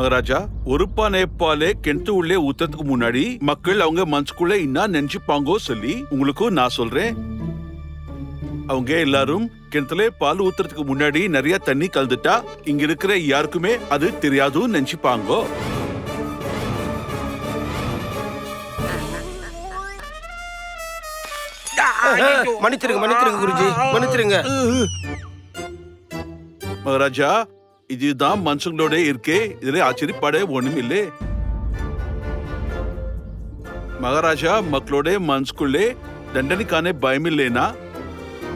மகாராஜா ஒரு பானை பாலே கிணத்து உள்ளே ஊத்துறதுக்கு முன்னாடி மக்கள் அவங்க மனசுக்குள்ள என்ன நினைச்சுப்பாங்கோ சொல்லி உங்களுக்கு நான் சொல்றேன். அவங்க எல்லாரும் கிணத்துல பால் ஊத்துறதுக்கு முன்னாடி நிறைய தண்ணி கலந்துட்டா இங்க இருக்கிற யாருக்குமே அது தெரியாதுன்னு நினைச்சுப்பாங்கோ மன்னிச்சிருங்க மன்னிச்சிருங்க குருஜி மன்னிச்சிருங்க. மகாராஜா இதுதான் மனுஷங்களோட இருக்கே. இதுல ஆச்சரியப்பட ஒண்ணும் இல்லை மகாராஜா மக்களோட மனசுக்குள்ளே தண்டனைக்கான பயம் இல்லைன்னா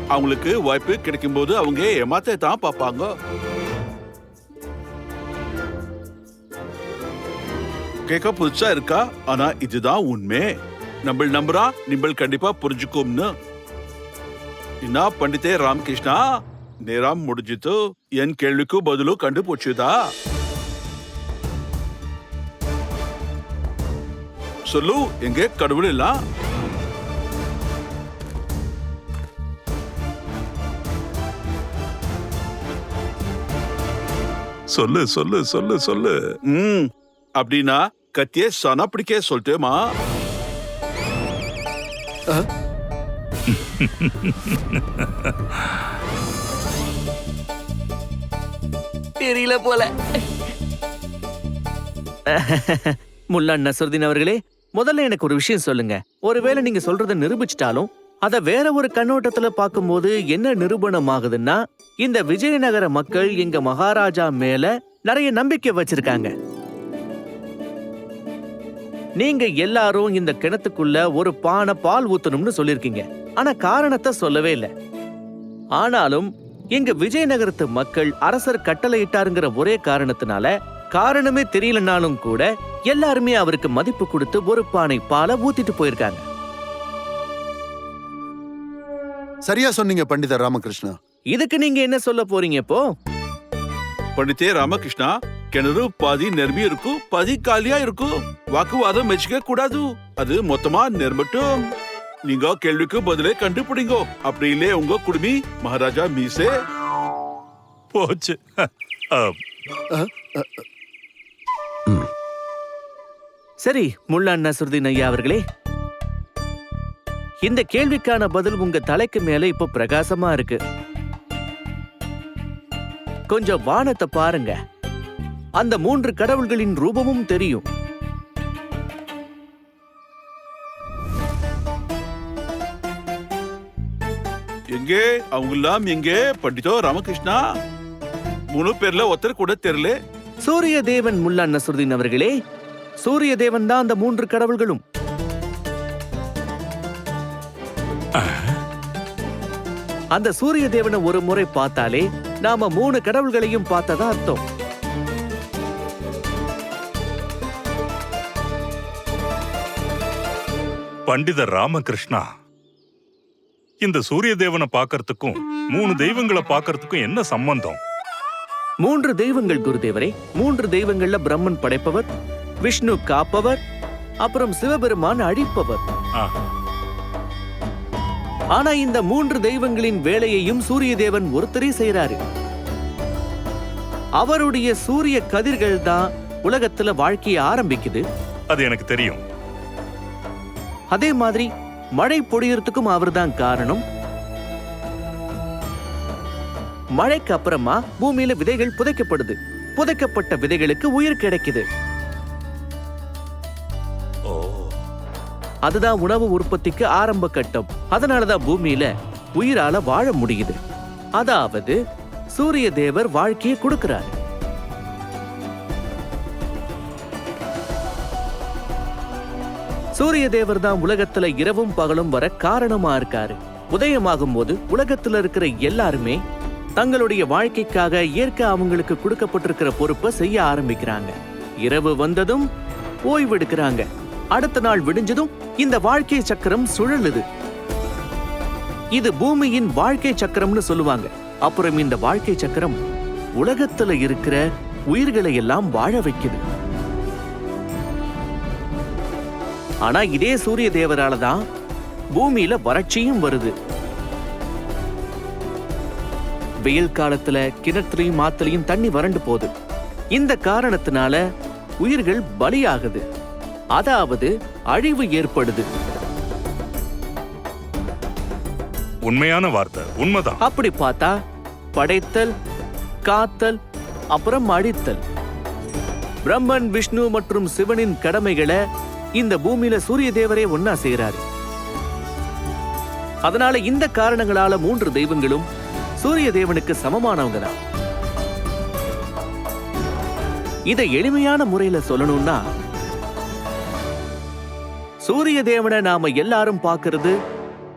அவங்களுக்கு வாய்ப்பு கிடைக்கும் போது அவங்க ஏமாத்த தான் பார்ப்பாங்க. கேட்க புதுசா இருக்கா? ஆனா இதுதான் உண்மை. நம்ம நம்புறா நீங்கள் கண்டிப்பா புரிஞ்சுக்கும்னு. என்ன பண்டிதே ராமகிருஷ்ணா? நேரம் முடிஞ்சிತು என் கேள்விக்கு பதிಲು கண்டுபிடிச்சுதா? சொல்லு எங்க கடவுள் எல்லாம் சொல்லு சொல்லு சொல்லு சொல்லு. ம் அப்படின்னா கத்தியே சன பிடிக்க சொல்லட்டுமா தெரியல போல. முல்லா நசருதீன் அவர்களே முதல்ல எனக்கு ஒரு விஷயம் சொல்லுங்க. ஒருவேளை நீங்க சொல்றதை நிரூபிச்சிட்டாலும் அத வேற ஒரு கண்ணோட்டத்துல பார்க்கும்போது என்ன நிரூபணம் ஆகுதுன்னா இந்த விஜயநகர மக்கள் எங்க மகாராஜா மேல நிறைய நம்பிக்கை வச்சிருக்காங்க. நீங்க எல்லாரும் இந்த கிணத்துக்குள்ள ஒரு பானை பால் ஊத்தணும்னு சொல்லிருக்கீங்க ஆனா காரணத்தை சொல்லவே இல்லை. ஆனாலும் எங்க விஜயநகரத்து மக்கள் அரசர் கட்டளையிட்டாருங்கிற ஒரே காரணத்தினால காரணமே தெரியலனாலும் கூட எல்லாருமே அவருக்கு மதிப்பு கொடுத்து ஒரு பானை பாலை ஊத்திட்டு போயிருக்காங்க. சரியா சொன்னீங்க பண்டிதர் ராமகிருஷ்ணா. இதுக்கு நீங்க என்ன சொல்ல போறீங்க இப்போ? பண்டிதே ராமகிருஷ்ணா கிணறு பாதி நிரம்பி இருக்கும் பாதி காலியா இருக்கும். வாக்குவாதம் வச்சுக்க கூடாது அது மொத்தமா நிரம்பட்டும் நீங்க கேள்விக்கு பதிலே கண்டுபிடிங்கோ. அப்படி இல்லே உங்க குடுமி மகாராஜா மீசே. போச்சு. சரி முல்லா நசருதீன் ஐயா அவர்களே. இந்த கேள்விக்கான பதில் உங்க தலைக்கு மேல இப்போ பிரகாசமா இருக்கு. கொஞ்சம் வானத்தை பாருங்க. அந்த மூன்று கடவுள்களின் ரூபமும் தெரியும். எங்கே? அவங்கெல்லாம் எங்கே? பண்டிதோ ராமகிருஷ்ணா. மூணு பேர்ல ஒருத்தர் கூட தெரியல. சூரிய தேவன் முல்லா நசருதீன் அவர்களே சூரிய தேவன் தான் அந்த மூன்று கடவுள்களும். அந்த சூரிய தேவனை ஒரு முறை பார்த்தாலே நாம மூணு கடவுள்களையும் பார்த்ததா அர்த்தம். பண்டிதர் ராமகிருஷ்ணா இந்த சூரிய தேவனை பார்க்கறதுக்கும் மூணு தெய்வங்களை பார்க்கறதுக்கும் என்ன சம்பந்தம்? மூன்று தெய்வங்கள் குருதேவரே. மூன்று தெய்வங்கள்ல பிரம்மன் படைப்பவர் விஷ்ணு காப்பவர் அப்புறம் சிவபெருமான் அழிப்பவர். ஆனா இந்த மூன்று தெய்வங்களின் வேலையையும் சூரிய தேவன் ஒருத்தரே செய்யறாரு அவருடைய சூரிய கதிர்கள் தான் உலகத்துல வாழ்க்கைய ஆரம்பிக்குது. அது எனக்கு தெரியும். அதே மாதிரி மழை பொழியறதுக்கும் அவர்தான் காரணம். மழைக்கு அப்புறமா பூமியில விதைகள் புதைக்கப்படுது. புதைக்கப்பட்ட விதைகளுக்கு உயிர் கிடைக்குது. அதுதான் உணவு உற்பத்திக்கு ஆரம்ப கட்டம். அதனாலதான் பூமியில உயிரால வாழ முடியுது. அதாவது சூரிய தேவர் வாழ்க்கையை கொடுக்கிறார். சூரிய தேவர் தான் உலகத்துல இரவும் பகலும் வர காரணமா இருக்காரு. உதயமாகும் போது உலகத்துல இருக்கிற எல்லாருமே தங்களுடைய வாழ்க்கைக்காக இயற்கை அவங்களுக்கு கொடுக்கப்பட்டிருக்கிற பொறுப்பை செய்ய ஆரம்பிக்கிறாங்க. இரவு வந்ததும் ஓய்வெடுக்கிறாங்க அடுத்த நாள் விடிஞ்சதும் இந்த வாழ்க்கை சக்கரம் சுழலுது. இது பூமியின் வாழ்க்கை சக்கரம்னு சொல்லுவாங்க. அப்புறம் இந்த வாழ்க்கை சக்கரம் உலகத்துல இருக்கிற உயிர்களை எல்லாம் வாழ வைக்குது. ஆனா இதே சூரிய தேவரால தான் பூமியில வறட்சியும் வருது. வெயில் காலத்துல கிணத்துலயும் ஆத்துலயும் தண்ணி வறண்டு போகுது. இந்த காரணத்தினால உயிர்கள் பலியாகுது. அதாவது அழிவு ஏற்படுது. உண்மையான வார்த்தை உண்மைதான். அப்படி பார்த்தா படைத்தல் காத்தல் அப்புறம் அழித்தல். பிரம்மன் விஷ்ணு மற்றும் சிவனின் கடமைகளை இந்த பூமியில சூரிய தேவரே ஒன்னா செய்யறாரு அதனால இந்த காரணங்களால மூன்று தெய்வங்களும் சூரிய தேவனுக்கு சமமானவங்க தான் இதை எளிமையான முறையில சொல்லணும்னா சூரிய தேவனை நாம எல்லாரும் பார்க்கறது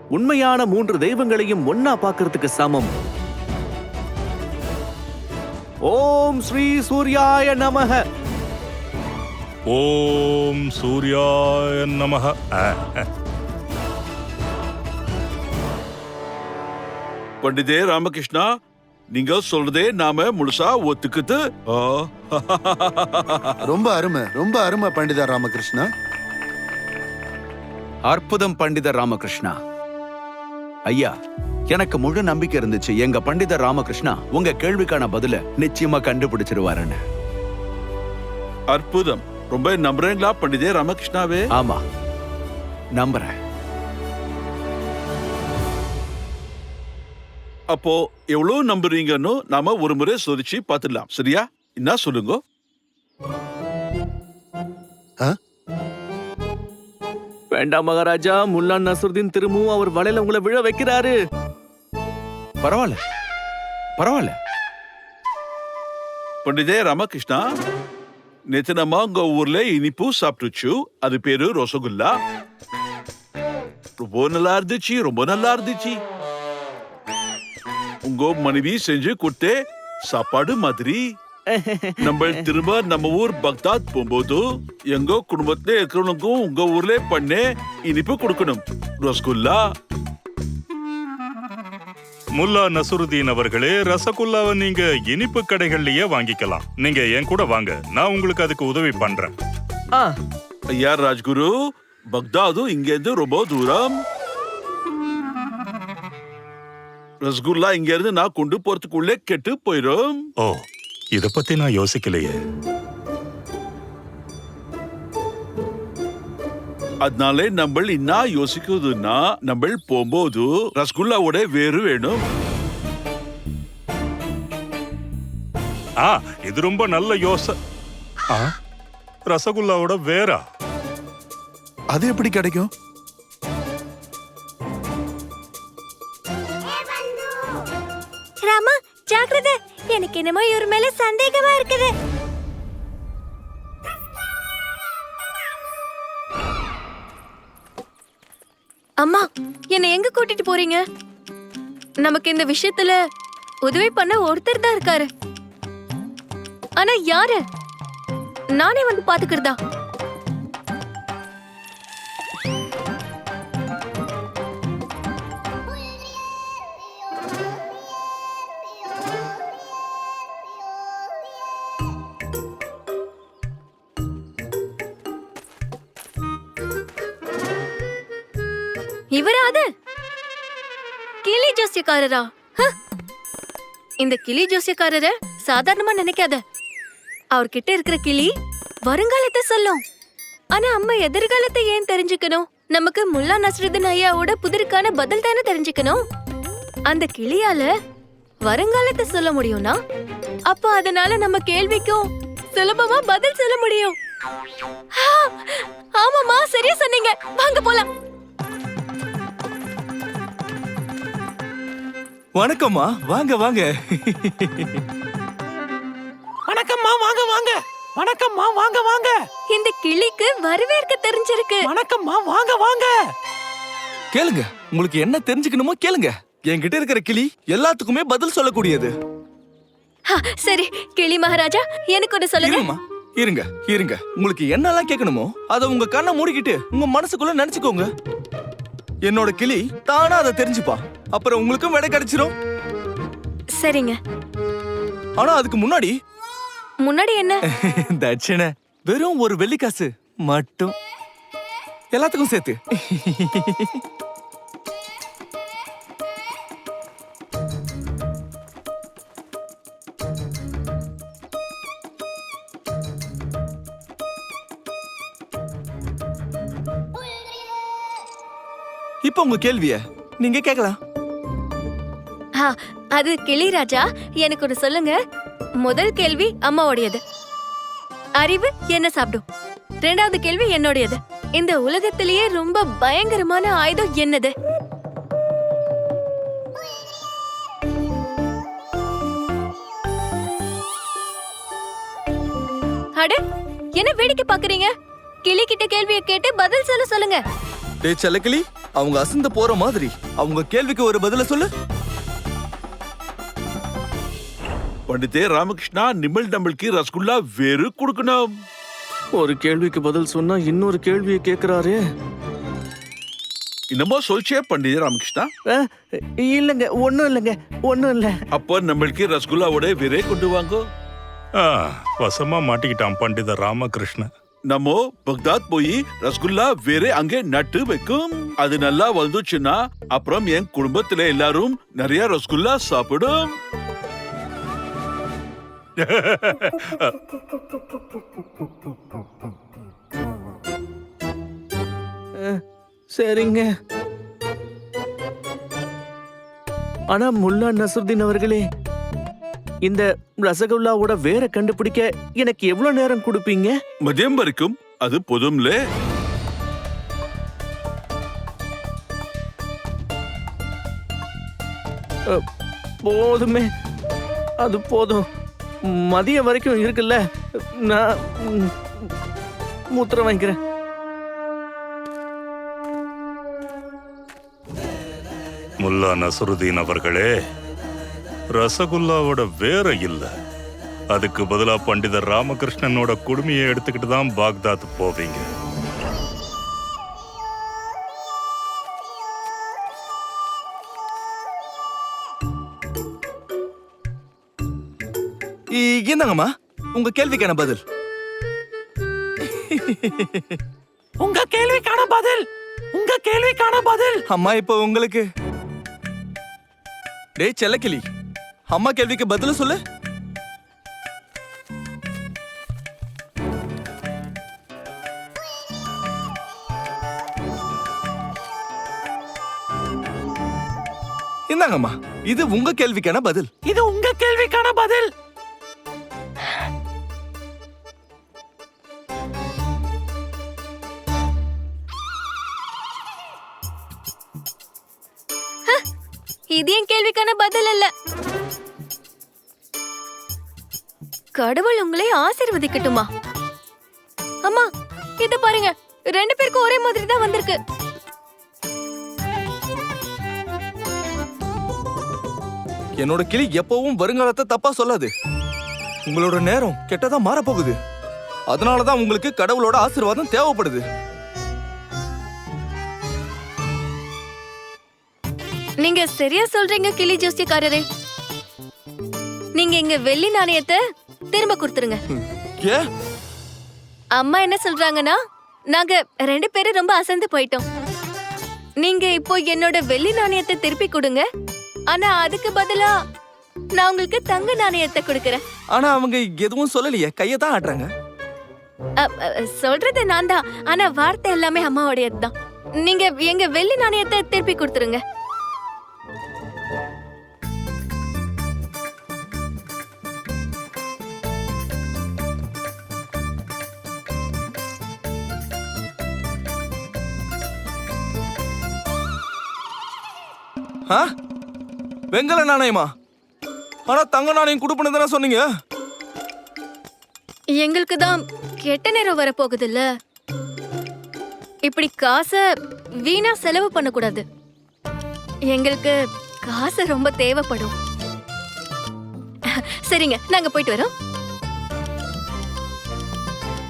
உண்மையான மூன்று தெய்வங்களையும் ஒன்னா பார்க்கறதுக்கு சமம். ஓம் ஸ்ரீ சூர்யாய நமக. ஓம் சூர்யாய ஆ. பண்டிதே ராமகிருஷ்ணா நீங்க சொல்றதே நாம முழுசா ஒத்துக்குது ஆ. ரொம்ப அருமை ரொம்ப அருமை பண்டிதர் ராமகிருஷ்ணா. அற்புதம் பண்டிதர் ராமகிருஷ்ணா. ஐயா எனக்கு முழு நம்பிக்கை இருந்துச்சு எங்க பண்டிதர் ராமகிருஷ்ணா உங்க கேள்விக்கான பதில நிச்சயமா கண்டுபிடிச்சிருவாருன்னு. அற்புதம். ரொம்ப நம்புறீங்களா பண்டிதே ராமகிருஷ்ணாவே? ஆமா. நம்புறேன். அப்போ எவ்வளவு நம்புறீங்கன்னு நாம ஒரு முறை சோதிச்சு பார்த்துடலாம். சரியா? என்ன சொல்லுங்க. வேண்டாம் மகாராஜா முல்லா நசுருதீன் திரும்பவும் அவர் வலையில உங்களை விழ வைக்கிறாரு. பரவாயில்ல. பரவாயில்ல. பண்டிதே ராமகிருஷ்ணா நேத்து உங்க ஊர்ல இனிப்பு சாப்பிட்டுச்சு. அது பேரு ரசகுல்லா. ரொம்ப நல்லா இருந்துச்சு ரொம்ப நல்லா இருந்துச்சு. உங்க மனைவி செஞ்சு கொடுத்தே சாப்பாடு மாதிரி. நம்ம திரும்ப நம்ம ஊர் பக்தாத் போகும்போது எங்க குடும்பத்துல இருக்கிறவங்களுக்கும் உங்க ஊர்ல பண்ணே இனிப்பு கொடுக்கணும். ரசகுல்லா. முல்லா நசுருதீன் அவர்களே ரசகுல்லாவை நீங்க இனிப்பு கடைகள்லயே வாங்கிக்கலாம். நீங்க என் கூட வாங்க நான் உங்களுக்கு அதுக்கு உதவி பண்றேன். ஆ. ஐயா ராஜ்குரு? பக்தாதும் இங்கேருந்து ரொம்ப தூரம். ரசகுல்லா இங்க இருந்து நான் கொண்டு போறதுக்குள்ளே கெட்டு போயிடும் ஓ இத பத்தி நான் யோசிக்கலையே. அதனாலே நம்ம என்ன யோசிக்குதுன்னா நம்ம போகும்போது ரசகுல்லாவோட வேறு வேணும். ஆ இது ரொம்ப நல்ல யோச ஆ? ரசகுல்லாவோட வேறா? அது எப்படி கிடைக்கும்? ராமா ஜாக்கிரதை! எனக்கு என்னமோ இவர் மேல சந்தேகமா இருக்குது. அம்மா என்னை எங்க கூட்டிட்டு போறீங்க? நமக்கு இந்த விஷயத்துல உதவி பண்ண ஒருத்தர் தான் இருக்காரு. ஆனா யாரு? நானே வந்து பாத்துக்கிறதா? ஜோசியக்காரரா? ஹ! இந்த கிளி ஜோசியக்காரர சாதாரணமா நினைக்காத. அவர்கிட்ட இருக்கிற கிளி வருங்காலத்தை சொல்லும். ஆனா அம்மா எதிர்காலத்தை ஏன் தெரிஞ்சுக்கணும்? நமக்கு முல்லா நஸ்ருதீன் ஐயாவோட புதிருக்கான பதில் தானே தெரிஞ்சுக்கணும்? அந்த கிளியால வருங்காலத்தை சொல்ல முடியும்னா அப்ப அதனால நம்ம கேள்விக்கும் சுலபமா பதில் சொல்ல முடியும். ஆமாமா சரியா சொன்னீங்க. வாங்க போலாம். வணக்கம்மா. வாங்க வாங்க. வணக்கம்மா வாங்க வாங்க. வணக்கம்மா வாங்க வாங்க. இந்த கிளிக்கு வரவேற்க தெரிஞ்சிருக்கு. வணக்கம்மா வாங்க வாங்க. கேளுங்க. உங்களுக்கு என்ன தெரிஞ்சுக்கணுமோ கேளுங்க. என்கிட்ட இருக்கிற கிளி எல்லாத்துக்குமே பதில் சொல்லக்கூடியது. ஹா, சரி கிளி மகாராஜா எனக்கு ஒன்று சொல்லுங்க. இருங்க இருங்க. உங்களுக்கு என்னெல்லாம் கேட்கணுமோ அதை உங்க கண்ணை மூடிக்கிட்டு உங்க மனசுக்குள்ள நினைச்சுக்கோங்க. என்னோட கிளி தானா அதை தெரிஞ்சுப்பா. அப்புறம் உங்களுக்கும் விடை கிடைச்சிரும். சரிங்க. ஆனா அதுக்கு முன்னாடி முன்னாடி என்ன? தட்சண வெறும் ஒரு வெள்ளிக்காசு மட்டும். எல்லாத்துக்கும் சேர்த்து. இப்போ உங்க கேள்விய நீங்க கேட்கலாம். அது கிளி ராஜா எனக்கு ஒரு சொல்லுங்க. முதல் கேள்வி அம்மாவுடையது. அறிவு என்ன சாப்பிடும்? ரெண்டாவது கேள்வி என்னுடையது. இந்த உலகத்திலேயே ரொம்ப பயங்கரமான ஆயுதம் என்னது? அட என்ன வேடிக்கை பாக்குறீங்க? கிளி கிட்ட கேள்வியை கேட்டு பதில் சொல்ல சொல்லுங்க. டேய் செல்லக்கிளி அவங்க அசந்து போற மாதிரி. அவங்க கேள்விக்கு ஒரு பதில சொல்லு. பண்டிதே ராமகிருஷ்ணா நிமல் நம்மளுக்கு ரசகுல்லா வேறு கொடுக்கணும். ஒரு கேள்விக்கு பதில் சொன்னா இன்னொரு கேள்வியை கேக்குறாரு. என்னமோ சொல்ச்சே பண்டிதே ராமகிருஷ்ணா? இல்லைங்க ஒண்ணும் இல்லைங்க ஒண்ணும் இல்ல. அப்ப நம்மளுக்கு ரசகுல்லாவோட வேறே கொண்டு வாங்கோ. ஆ, வசமா மாட்டிக்கிட்டான் பண்டித ராமகிருஷ்ணன் நம்ம பக்தாத் போய் ரசகுல்லா வேற அங்கே நட்டு வைக்கும். அது நல்லா வந்துச்சுன்னா அப்புறம் என் குடும்பத்துல எல்லாரும் நிறைய ரசகுல்லா சாப்பிடும். சரிங்க. ஆனா முல்லா நசுருதீன் அவர்களே இந்த ரசகுல்லாவோட வேற கண்டுபிடிக்க எனக்கு எவ்வளவு நேரம் கொடுப்பீங்க? மதியம் வரைக்கும். அது போதும்ல. போதுமே. அது போதும். மதியம் வரைக்கும் இருக்குல்ல நான் மூத்திரம் வாங்கிக்கிறேன். முல்லா நசருதீன் அவர்களே ரசகுல்லாவோட வேற இல்ல. அதுக்கு பதிலா பண்டிதர் ராமகிருஷ்ணனோட குடுமையை எடுத்துக்கிட்டு தான் பாக்தாத் போவீங்க. இந்தாங்கம்மா. உங்க கேள்விக்கான பதில். உங்க கேள்விக்கான பதில். உங்க கேள்விக்கான பதில். அம்மா இப்போ உங்களுக்கு. டேய் செல்லக்கிளி. அம்மா கேள்விக்கு பதில சொல்லு. இந்தாங்கம்மா இது உங்க கேள்விக்கான பதில். இது உங்க கேள்விக்கான பதில். இது என் கேள்விக்கான பதில் இல்ல கடவுள் உங்களை ஆசீர்வதிக்கட்டுமா? அம்மா இத பாருங்க ரெண்டு பேருக்கும் ஒரே மாதிரி தான் வந்திருக்கு. என்னோட கிளி எப்பவும் வருங்காலத்தை தப்பா சொல்லாது. உங்களோட நேரம் கெட்டதா மாறப்போகுது. அதனாலதான் உங்களுக்கு கடவுளோட ஆசீர்வாதம் தேவைப்படுது. நீங்க சரியா சொல்றீங்க கிளி ஜோசியக்காரரே. நீங்க எங்க வெள்ளி நாணயத்தை திரும்ப கொடுத்துருங்க. அம்மா என்ன சொல்றாங்கன்னா நாங்க ரெண்டு பேரும் ரொம்ப அசந்து போயிட்டோம். நீங்க இப்போ என்னோட வெள்ளி நாணயத்தை திருப்பி கொடுங்க. ஆனா அதுக்கு பதிலா நான் உங்களுக்கு தங்க நாணயத்தை கொடுக்கறேன். ஆனா அவங்க எதுவும் சொல்லலையே. கையை தான் அ, சொல்றது நான் தான். ஆனா வார்த்தை எல்லாமே அம்மாவுடையது தான் நீங்க எங்க வெள்ளி நாணயத்தை திருப்பி கொடுத்துருங்க. ஆ? வெங்கல நாணயமா? ஆனா தங்க நாணயம் கொடுப்பேன்னு தானே சொன்னீங்க? எங்களுக்கு தான் கெட்ட நேரம் வரப்போகுதுல்ல. இப்படி காசை வீணா செலவு பண்ணக்கூடாது. எங்களுக்கு காசு ரொம்ப தேவைப்படும். சரிங்க நாங்க போயிட்டு வரோம்.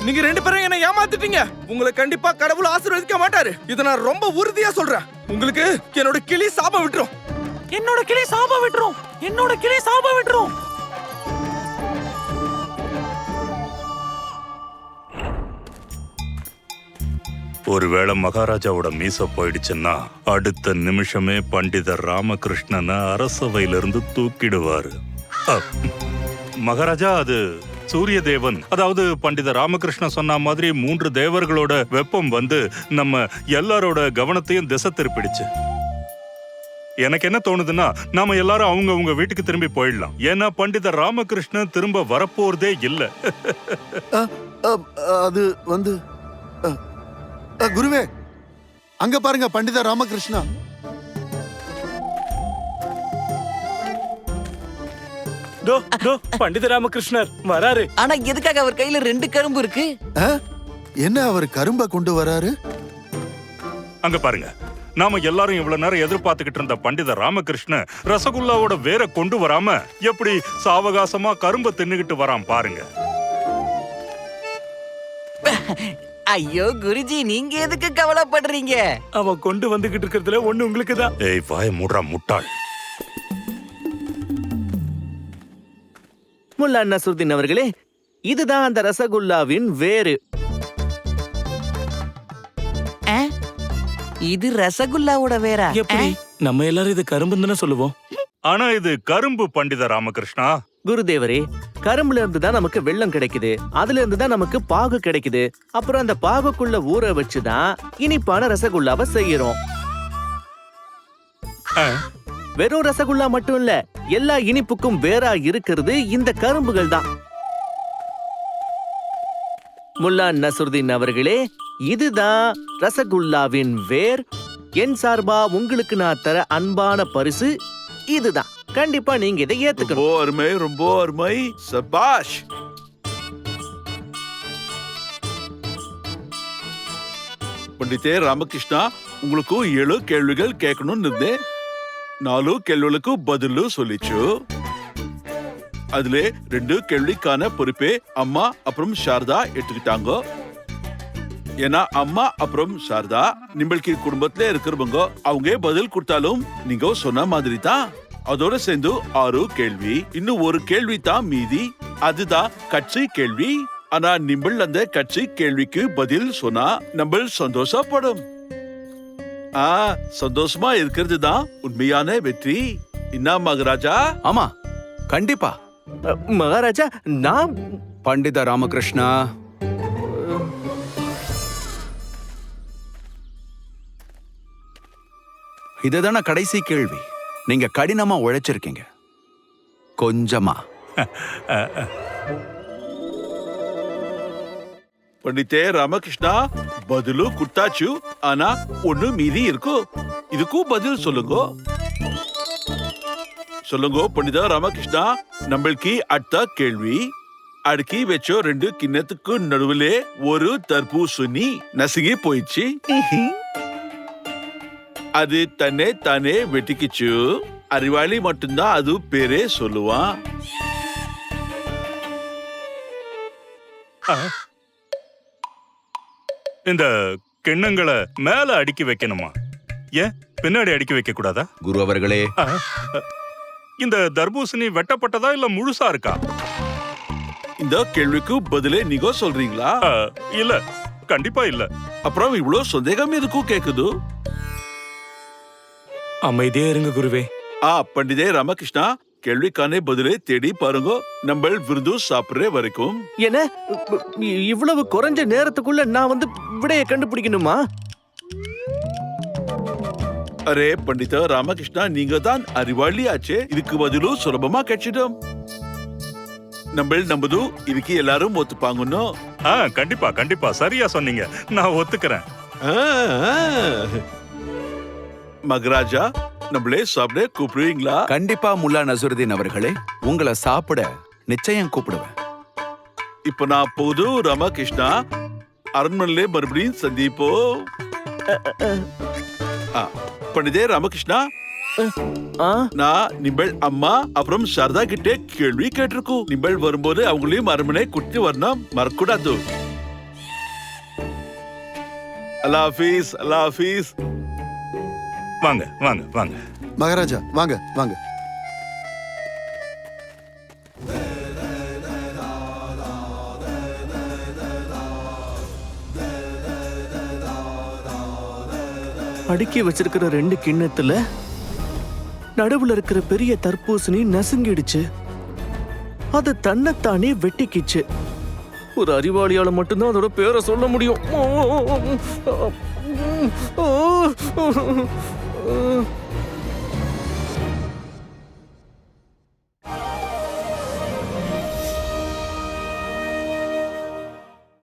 நீங்க ரெண்டு பேரும் என்ன ஏமாத்திட்டீங்க. உங்களை கண்டிப்பா கடவுள் ஆசீர்வதிக்க மாட்டாரு. இத நான் ரொம்ப உறுதியா சொல்றேன். உங்களுக்கு என்னோட கிளி சாபம் விட்டுரும். என்னோட கிளி சாப விட்டுரும். என்னோட கிளி சாப விட்டுரும். ஒருவேளை மகாராஜாவோட மீச போயிடுச்சுன்னா அடுத்த நிமிஷமே பண்டிதர் ராமகிருஷ்ணனை அரசவையிலிருந்து தூக்கிடுவாரு. மகாராஜா அது சூரிய தேவன் அதாவது பண்டித ராமகிருஷ்ணன் சொன்ன மாதிரி மூன்று தேவர்களோட வெப்பம் வந்து நம்ம எல்லாரோட கவனத்தையும் திசை திருப்பிடுச்சு. எனக்கு என்ன தோணுதுன்னா நாம எல்லாரும் அவங்க அவங்க வீட்டுக்கு திரும்பி போயிடலாம். ஏன்னா பண்டித ராமகிருஷ்ணன் திரும்ப வரப்போறதே இல்ல. அது வந்து குருவே அங்க பாருங்க பண்டித ராமகிருஷ்ணா தோ தோ பண்டித ராமகிருஷ்ணர் வராரு. ஆனா எதுக்காக அவர் கையில ரெண்டு கரும்பு இருக்கு? அ? என்ன அவர் கரும்ப கொண்டு வராரு? அங்க பாருங்க. நாம எல்லாரும் இவ்வளவு நேரம் எதிர்பார்த்துக்கிட்டு இருந்த பண்டித ராமகிருஷ்ண ரசகுல்லாவோட வேற கொண்டு வராம எப்படி சாவகாசமா கரும்ப தின்னுகிட்டு வரான் பாருங்க. ஐயோ குருஜி நீங்க எதுக்கு கவலைப்படுறீங்க? அவன் கொண்டு வந்துகிட்டு இருக்கிறதுல ஒண்ணு உங்களுக்கு தான் ஏய் வாய மூடுறா முட்டாள். முல்லா நசுருதீன் அவர்களே இதுதான் அந்த ரசகுல்லாவின் வேறு? இது ரசகுல்லாவோட வேறா? எப்படி? நம்ம எல்லாரும் இது கரும்புன்னு தானே சொல்லுவோம். ஆனா இது கரும்பு பண்டித ராமகிருஷ்ணா. குருதேவரே கரும்புல இருந்து தான் நமக்கு வெள்ளம் கிடைக்குது. அதுல இருந்து தான் நமக்கு பாகு கிடைக்குது. அப்புறம் அந்த பாகுக்குள்ள ஊற வச்சு தான் இனிப்பான ரசகுல்லாவை செய்யறோம். வெறும் ரசகுல்லா மட்டும் இல்ல எல்லா இனிப்புக்கும் வேறா இருக்கிறது இந்த கரும்புகள் தான். முல்லா நசுருதீன் அவர்களே இதுதான் ரசகுல்லாவின் வேர். என் சார்பா உங்களுக்கு நான் தர அன்பான பரிசு இதுதான். கண்டிப்பா நீங்க இதை ஏத்துக்கணும். ரொம்ப அருமை ரொம்ப அருமை. சபாஷ். பண்டிதே ராமகிருஷ்ணா உங்களுக்கு ஏழு கேள்விகள் கேட்கணும்னு இருந்தேன். நாலு கேள்விகளுக்கு பதிலு சொல்லிச்சு. அதுல ரெண்டு கேள்விக்கான பொறுப்பே அம்மா அப்புறம் சாரதா எடுத்துக்கிட்டாங்க. ஏன்னா அம்மா அப்புறம் சாரதா நிம்பளுக்கு குடும்பத்துல இருக்கிறவங்க அவங்க பதில் கொடுத்தாலும் நீங்க சொன்ன மாதிரி தான் அதோட சேர்ந்து ஆறு கேள்வி. இன்னும் ஒரு கேள்வி தான் மீதி. அதுதான் கட்சி கேள்வி. ஆனா நிம்பள் அந்த கட்சி கேள்விக்கு பதில் சொன்னா நம்ம சந்தோஷப்படும். ஆ சந்தோஷமா இருக்கிறது தான் உண்மையான வெற்றி. என்ன மகராஜா? ஆமா கண்டிப்பா. மகாராஜா நான் பண்டித ராமகிருஷ்ணா. இதுதானே கடைசி கேள்வி. நீங்க கடினமா உழைச்சிருக்கீங்க. கொஞ்சமா. பண்டிதே ராமகிருஷ்ணா பதிலு குட்டாச்சு ஆனா ஒண்ணு மீதி இருக்கு. இதுக்கும் பதில் சொல்லுங்க. சொல்லுங்க பண்டிதா ராமகிருஷ்ணா நம்மளுக்கு அடுத்த கேள்வி. அடுக்கி வச்சோ ரெண்டு கிண்ணத்துக்கு நடுவுல ஒரு தர்பூசணி நசுங்கி போயிடுச்சு. அது தன்னை தானே வெட்டிக்கிச்சு. அறிவாளி மட்டும்தான் அது பேரே சொல்லுவான். இந்த கிண்ணங்களை மேல அடுக்கி வைக்கணுமா? ஏன் பின்னாடி அடுக்கி வைக்க கூடாதா குரு அவர்களே. இந்த தர்பூசணி வெட்டப்பட்டதா இல்ல முழுசா இருக்கா? இந்த கேள்விக்கு பதிலே நீங்க சொல்றீங்களா? இல்ல கண்டிப்பா இல்ல. அப்புறம் இவ்வளவு சந்தேகம் எதுக்கும் கேக்குது? அமைதியா இருங்க குருவே. ஆ பண்டிதே ராமகிருஷ்ணா கேள்விக்கான பதிலை தேடி பாருங்க. நம்ம விருது சாப்பிடுற வரைக்கும். என்ன? இ- இவ்வளவு குறைஞ்ச நேரத்துக்குள்ள நான் வந்து விடைய கண்டுபிடிக்கணுமா? அரே பண்டித ராமகிருஷ்ணா நீங்க தான் அறிவாளி ஆச்சே இதுக்கு பதிலும் சுலபமா கிடைச்சிடும் நம்ம நம்பது இதுக்கு எல்லாரும் ஒத்துப்பாங்கன்னு? ஆ கண்டிப்பா கண்டிப்பா. சரியா சொன்னீங்க. நான் ஒத்துக்கிறேன். ஆ, ஆ. மகராஜா நம்மளே சாப்பிட கூப்பிடுவீங்களா? கண்டிப்பா முல்லா நசுருதீன் அவர்களே உங்களை சாப்பிட நிச்சயம் கூப்பிடுவேன். இப்ப நான் போது ராமகிருஷ்ணா அரண்மனையிலே மறுபடியும் சந்திப்போம். ஆ, பண்டிதே ராமகிருஷ்ணா. ஆ நான் நிம்பள் அம்மா அப்புறம் சாரதா கிட்டே கேள்வி கேட்டிருக்கோம் நிம்பள் வரும்போது அவங்களையும் அரண்மனை கூட்டி வரணும் மறக்கூடாது. அல்லா ஹாஃபீஸ் அல்லா ஹாஃபீஸ். வாங்க வாங்க வாங்க. மகாராஜா வாங்க வாங்க. அடுக்கி வச்சிருக்கிற ரெண்டு கிண்ணத்துல நடுவுல இருக்கிற பெரிய தர்பூசணி நசுங்கிடுச்சு. அது தன்னைத்தானே வெட்டிக்கிச்சு. ஒரு அறிவாளியால மட்டும்தான் அதோட பேரை சொல்ல முடியும். 嗯